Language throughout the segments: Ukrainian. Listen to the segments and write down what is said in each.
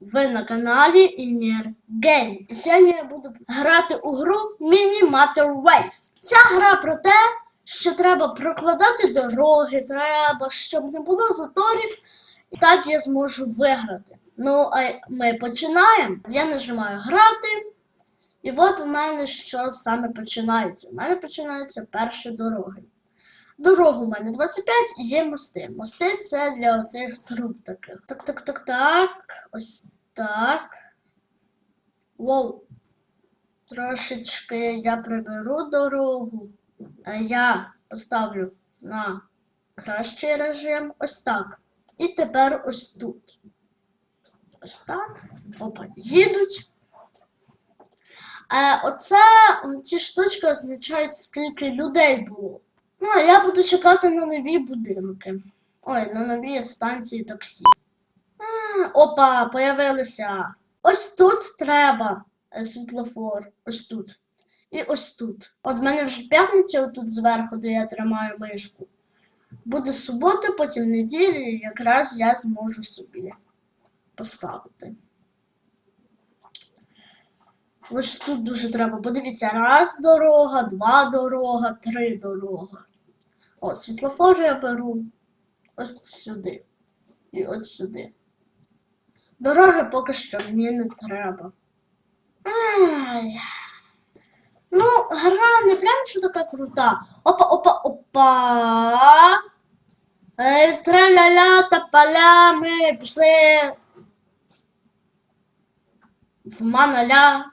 Ви на каналі Інір Game. І сьогодні я буду грати у гру Mini Matter Race. Ця гра про те, що треба прокладати дороги, треба, щоб не було заторів, і так я зможу виграти. Ну, а ми починаємо. Я нажимаю грати. І от в мене що саме починається. У мене починаються перші дороги. Дорогу у мене 25 і є мости. Мости це для оцих труб таких. Так, так, так, так. Ось так. Воу. Трошечки я приберу дорогу. А я поставлю на кращий режим. Ось так. І тепер ось тут. Ось так. Опа, їдуть. Е, оце ці штучки означають, скільки людей було. Ну, а я буду чекати на нові будинки. Ой, на нові станції таксі. А, опа, появилися. Ось тут треба е, світлофор. Ось тут. І ось тут. От в мене вже п'ятниця отут зверху, де я тримаю мишку. Буде субота, потім неділя, і якраз я зможу собі поставити. Ось тут дуже треба. Подивіться, раз дорога, два дорога, три дорога. О, світлофор я беру ось сюди. І от сюди. Дороги поки що мені не треба. Ай. Ну, гра не прям що така крута. Опа, опа, опа. Е, Траля-ля та поля, ми пішли в маналя.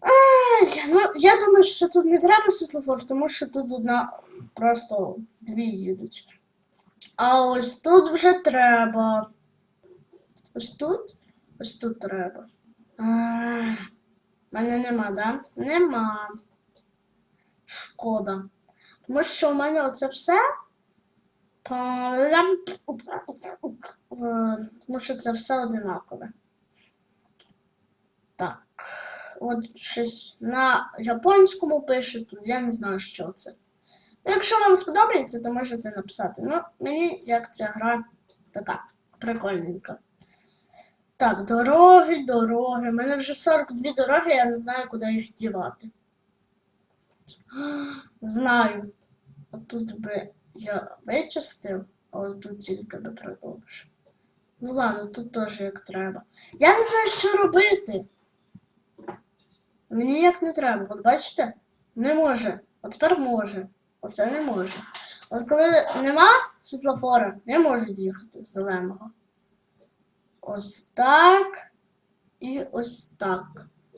Ай, ну, я думаю, що тут не треба світлофор, тому що тут одна просто дві їдуть. А ось тут вже треба. Ось тут? Ось тут треба. Ай, мене нема, да? Нема. Шкода. Тому що у мене оце все. Е, Тому що це все одинакове. Так. От щось на японському пише тут, я не знаю, що це. Ну, Якщо вам сподобається, то можете написати. Ну, мені як ця гра така прикольненька. Так, дороги, дороги. У мене вже 42 дороги, я не знаю, куди їх дівати. Знаю. Отут би я вичистив, а от тут тільки би продовжив. Ну ладно, тут теж як треба. Я не знаю, що робити. Мені ніяк не треба. От бачите? Не може. От тепер може. Оце не може. От коли нема світлофора, не можуть їхати з зеленого. Ось так. І ось так.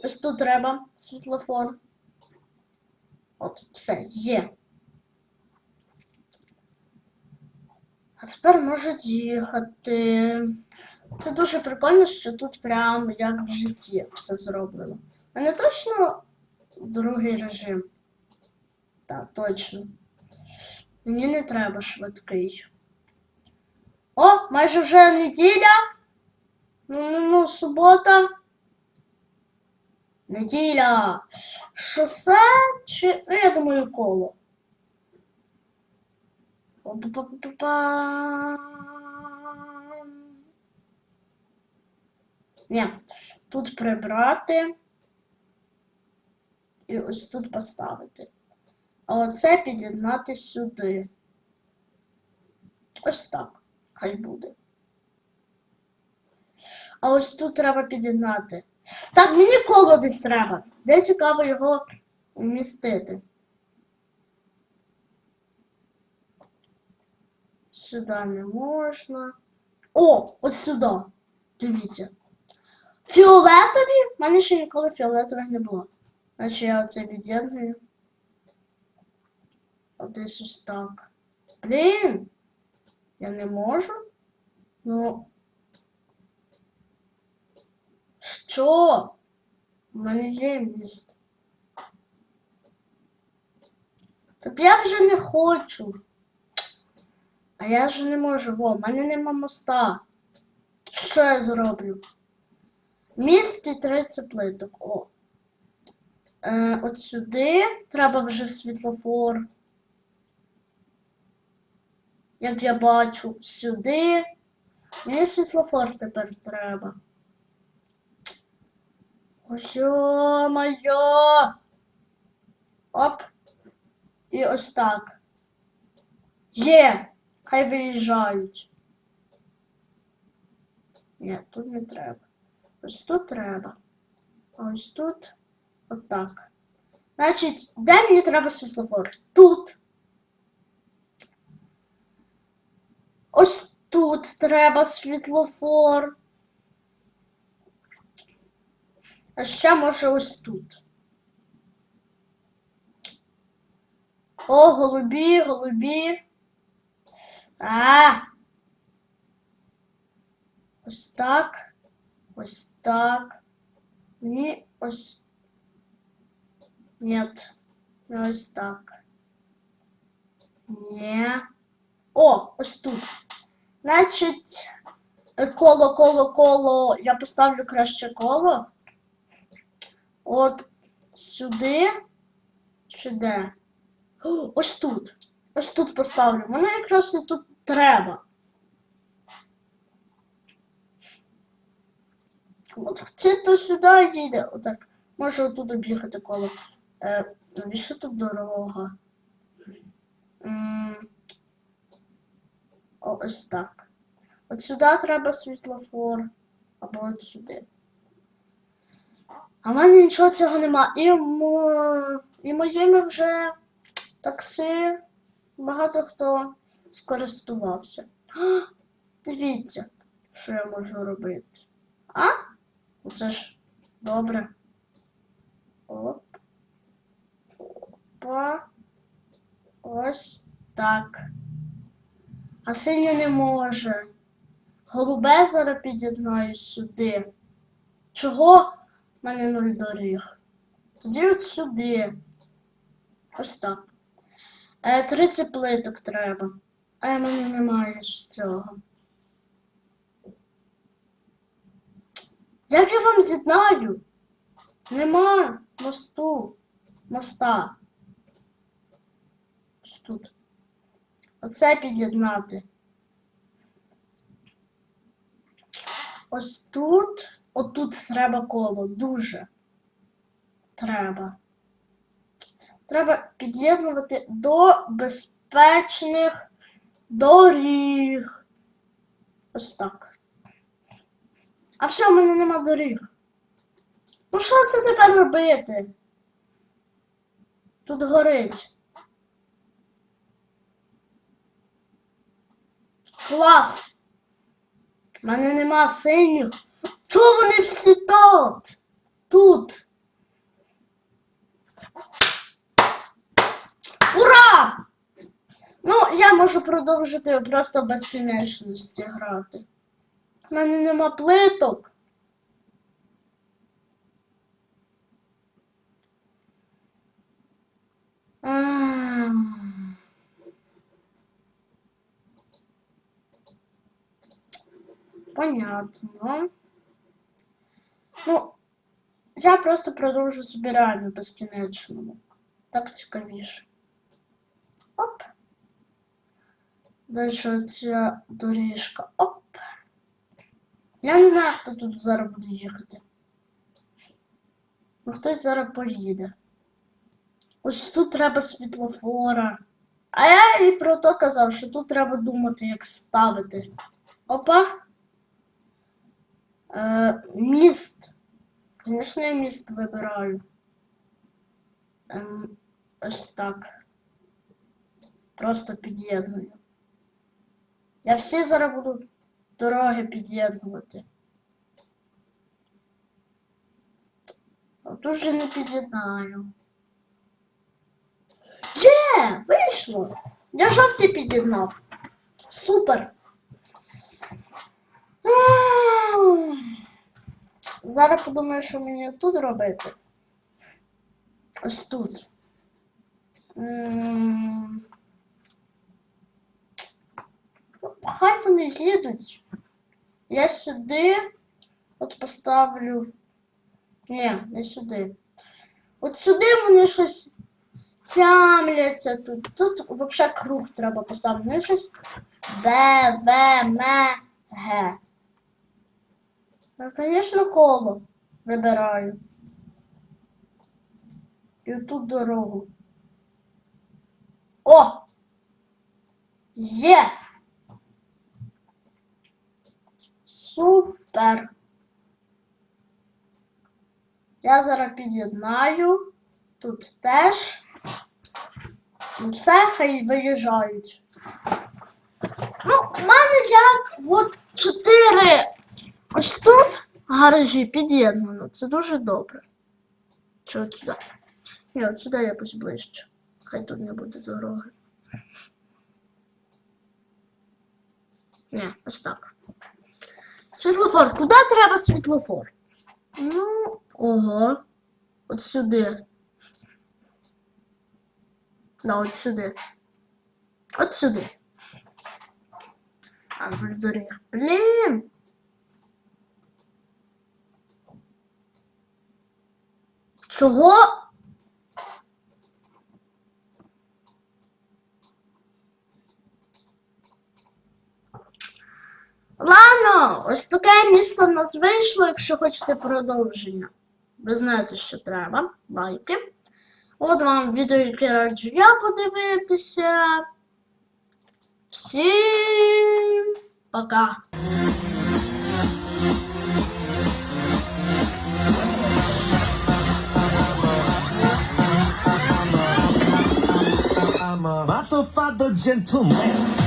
Ось тут треба світлофор. От, все, є. А тепер можуть їхати. Це дуже прикольно, що тут прям як в житті все зроблено. У мене точно другий режим. Так, точно. Мені не треба швидкий. О, майже вже неділя. Ну, ну, ну, субота. Неділя. Шосе чи. Ну, я думаю, коло. Ні, тут прибрати. І ось тут поставити. А оце під'єднати сюди. Ось так. Хай буде. А ось тут треба під'єднати. Так, мені коло десь треба. Де цікаво його вмістити. Сюди не можна. О, ось сюди. Дивіться. Фіолетові? У мене ще ніколи фіолетових не було. Значить я оце від'єдную. Десь ось так. Блін! Я не можу? Ну. Що? У мене є міст. Так я вже не хочу. А я вже не можу. Во, в мене нема моста. Що я зроблю? Міст і 30 плиток. О. Е, от сюди треба вже світлофор. Як я бачу, сюди. Мені світлофор тепер треба. Ось моє. Оп. І ось так. Є. Хай виїжджають. Ні, тут не треба. Ось тут треба. А ось тут. Отак. Значить, де мені треба світлофор? Тут. Ось тут треба світлофор. А ще може ось тут. О, голубі, голубі. А. Ось так. Ось так. Ні, ось. Нет. Не ось так. Ні. О, ось тут. Значить, коло, коло, коло. Я поставлю краще коло. От сюди. Чи де? Ось тут. Ось тут поставлю. Воно якраз і тут треба. От це то сюди їде. Отак. Може отут об'їхати коло. Е, навіщо тут дорога? О, ось так. От сюди треба світлофор. Або от сюди. А в мене нічого цього нема. І, мо... і моїми вже такси багато хто скористувався. А, дивіться, що я можу робити. А? Оце ж добре. Оп. Опа. Ось так. А синє не може. Голубе зараз під'єднаю сюди. Чого в мене нуль доріг? Тоді от сюди. Ось так. Е, 30 плиток треба. А в мене немає ж цього. Як я вам з'єднаю? Нема мосту. Моста. Тут. Оце під'єднати. Ось тут. Отут треба коло. Дуже. Треба. Треба під'єднувати до безпечних доріг. Ось так. А все, в мене нема доріг. Ну що це тепер робити? Тут горить. Клас! У мене нема синіх. Чого вони всі тут? Тут. Ура! Ну, я можу продовжити просто безкінечності грати. У мене нема плиток. М. Понятно. Ну, я просто продовжу реально безкінечному. Так цікавіше. Оп. Далі ця доріжка. Оп. Я не знаю, хто тут зараз буде їхати. Ну, хтось зараз поїде. Ось тут треба світлофора. А я і про то казав, що тут треба думати, як ставити. Опа. Е, міст. Звісно, я міст вибираю. Ем, ось так. Просто під'єдную. Я всі зараз буду дороги під'єднувати. Тут вже не під'єднаю. Є! Вийшло! Я жовті під'єднав. Супер! Зараз подумаю, що мені тут робити. Ось тут. Хай вони їдуть. Я сюди от поставлю. Ні, не сюди. От сюди вони щось тямляться тут. Тут взагалі круг треба поставити. Ну, щось Б, В, М, Г. Я, звісно, коло вибираю. І тут дорогу. О! Є! Супер! Я зараз під'єднаю. Тут теж. Ну, Все, хай виїжджають. Ну, в мене як от чотири ось тут гаражі під'єднано. Це дуже добре. Чи от сюди? Ні, от сюди якось ближче. Хай тут не буде дороги. Ні, ось так. Світлофор. Куди треба світлофор? Ну, ого. От сюди. Да, от сюди. От сюди. А, доріг. Блін! Чого? Ладно, ось таке місто в нас вийшло, якщо хочете продовження. Ви знаєте, що треба. Лайки. От вам відео, яке раджу я подивитися. Всім пока. Motherfucker gentleman.